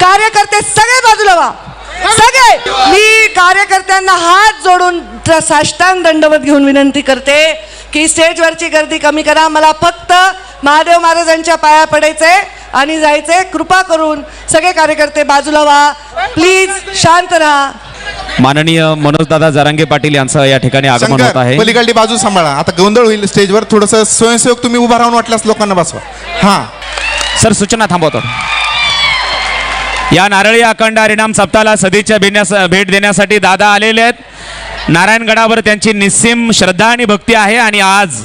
कार्यकर्ते सगळे बाजूला व्हा. सगळे. मी कार्यकर्त्यांना हात जोडून साष्टांग दंडवत घेऊन विनंती करते की स्टेजवरची गर्दी कमी करा. मला फक्त महादेव महाराजांच्या पाया पडायचंय आणि जायचंय कृपा करून सगळे कार्यकर्ते बाजूला व्हा. प्लीज शांत राहा. माननीय मनोजदादा जरांगे पाटील यांचं या ठिकाणी आगमन होत आहे. पलीकडली बाजू सांभाळा. आता गोंधळ होईल स्टेजवर. थोडस स्वयंसेवक तुम्ही उभा राहून वाटल्यास लोकांना बसवा. हा. सर सूचना थांबवतो. या नारळी अखंड हरिणाम सप्ताहाला सदिच्छा भेटण्यास भेट देण्यासाठी दादा आलेले आहेत. नारायणगडावर त्यांची निस्सीम श्रद्धा आणि भक्ती आहे आणि आज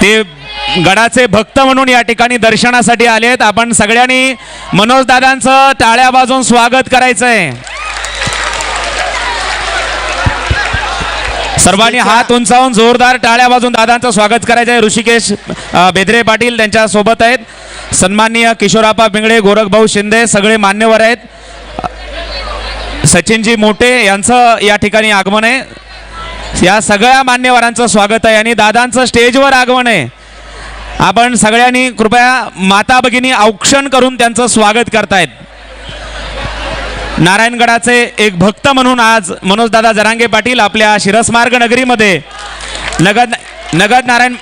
ते गडाचे भक्त म्हणून या ठिकाणी दर्शनासाठी आले आहेत. आपण सगळ्यांनी मनोज दादांचं टाळ्या बाजून स्वागत करायचं आहे सर्वांनी हात उंचावून जोरदार टाळ्या वाजून दादांचं स्वागत करायचं आहे ऋषिकेश बेदरे पाटील त्यांच्यासोबत आहेत. सन्माननीय किशोरापा पिंगळे गोरखभाऊ शिंदे सगळे मान्यवर आहेत. सचिनजी मोठे यांचं या ठिकाणी आगमन आहे. या सगळ्या मान्यवरांचं स्वागत आहे आणि दादांचं स्टेजवर आगमन आहे. आपण सगळ्यांनी कृपया माता भगिनी औक्षण करून त्यांचं स्वागत करतायत. नारायणगडाचे एक भक्त म्हणून आज मनोजदादा जरांगे पाटील आपल्या शिरस्मार्ग नगरीमध्ये नगद नगद नारायण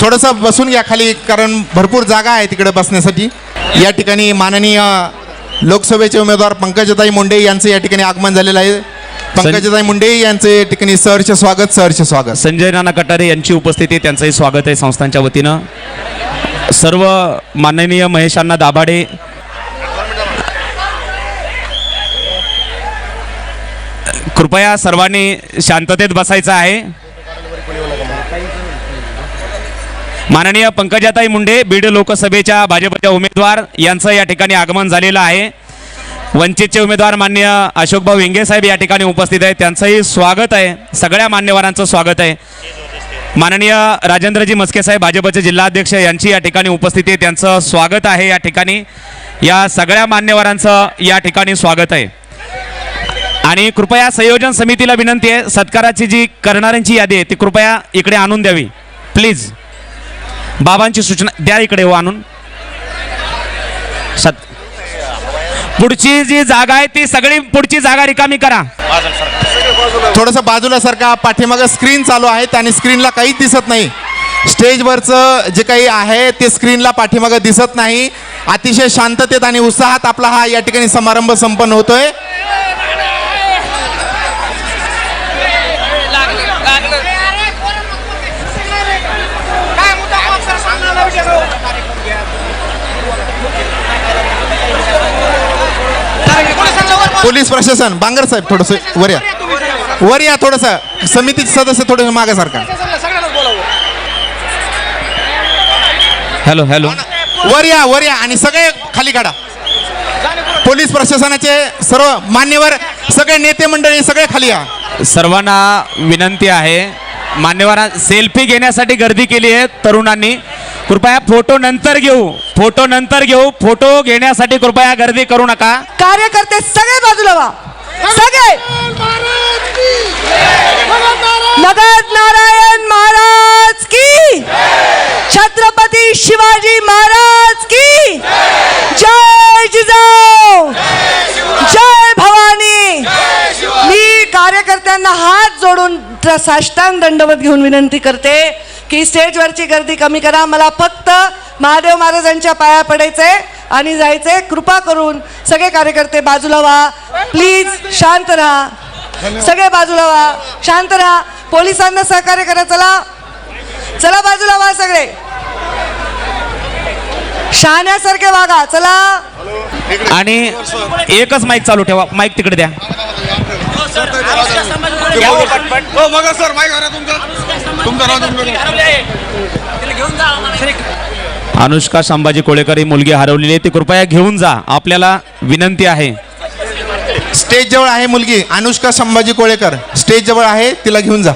थोडस बसून घ्या खाली कारण भरपूर जागा आहे तिकडे बसण्यासाठी. या ठिकाणी माननीय लोकसभेचे उमेदवार पंकजताई मुंडे यांचं या ठिकाणी आगमन झालेलं आहे. पंकजताई मुंडे यांचे या ठिकाणी सहर्ष स्वागत सहर्ष स्वागत. संजय नाना कटारे यांची उपस्थिती त्यांचंही स्वागत आहे संस्थांच्या वतीनं. सर्व माननीय महेशांना दाभाडे कृपया सर्वांनी शांततेत बसायचं आहे. माननीय पंकजाताई मुंडे बीड लोकसभेच्या भाजपच्या उमेदवार यांचं या ठिकाणी आगमन झालेलं आहे. वंचितचे उमेदवार मान्य अशोकभाऊ विंगे साहेब या ठिकाणी उपस्थित आहेत. त्यांचंही स्वागत आहे. सगळ्या मान्यवरांचं स्वागत आहे. माननीय राजेंद्रजी मस्के साहेब भाजपचे जिल्हाध्यक्ष यांची या ठिकाणी उपस्थिती आहे. त्यांचं स्वागत आहे या ठिकाणी. या सगळ्या मान्यवरांचं या ठिकाणी स्वागत आहे. आणि कृपया संयोजन समितीला विनंती आहे सत्काराची जी करणाऱ्यांची यादी आहे ती कृपया इकडे आणून द्यावी. प्लीज बाबांची सूचना द्या इकडे हो आणून. सत पुढची जी जागा आहे ती सगळी पुढची जागा रिकामी करा. थोडस बाजूला सारखा पाठीमागं स्क्रीन चालू आहेत आणि स्क्रीनला काहीच दिसत नाही. स्टेजवरचं जे काही आहे ते स्क्रीनला पाठीमागं दिसत नाही. अतिशय शांततेत आणि उत्साहात आपला हा या ठिकाणी समारंभ संपन्न होतोय. पोलीस प्रशासन बांगर साहेब थोडस वर या. वर या थोडस. समितीचे सदस्य थोडस मागे सारखा हॅलो हॅलो. वर या वर या आणि सगळे खाली काढा. पोलीस प्रशासनाचे सर्व मान्यवर सगळे नेते मंडळी सगळे खाली या. सर्वांना विनंती आहे. मान्यवरां सेल्फी घेण्यासाठी गर्दी केली आहे तरुणांनी. कृपया फोटो नंतर घेऊ. फोटो नंतर घेऊ. फोटो घेण्यासाठी कृपया गर्दी करू नका. कार्यकर्ते सगळे बाजूला वा सगळे. नगद नारायण महाराज की. छत्रपती शिवाजी महाराज कार्यकर्त्यांना हात जोडून साष्टांग दंडवत घेऊन विनंती करते की स्टेजवरची गर्दी कमी करा मला फक्त महादेव महाराजांच्या पाया पडायचंय आणि जायचंय कृपा करून सगळे कार्यकर्ते बाजूला व्हा. प्लीज शांत राहा. सगळे बाजूला व्हा. शांत राहा. पोलिसांना सहकार्य करा. चला. चला बाजूला व्हा सगळे. शहाण्यासारखे वागा. चला. आणि एकच माईक चालू ठेवा. माईक तिकडे द्या. हो मग सर माहिती करा तुमचं. तुमचं नाव तुमचं अनुष्का संभाजी कोळेकर ही मुलगी हरवलेली आहे. ती कृपया घेऊन जा. आपल्याला विनंती आहे. स्टेज जवळ आहे मुलगी अनुष्का संभाजी कोळेकर. स्टेज जवळ आहे तिला घेऊन जा.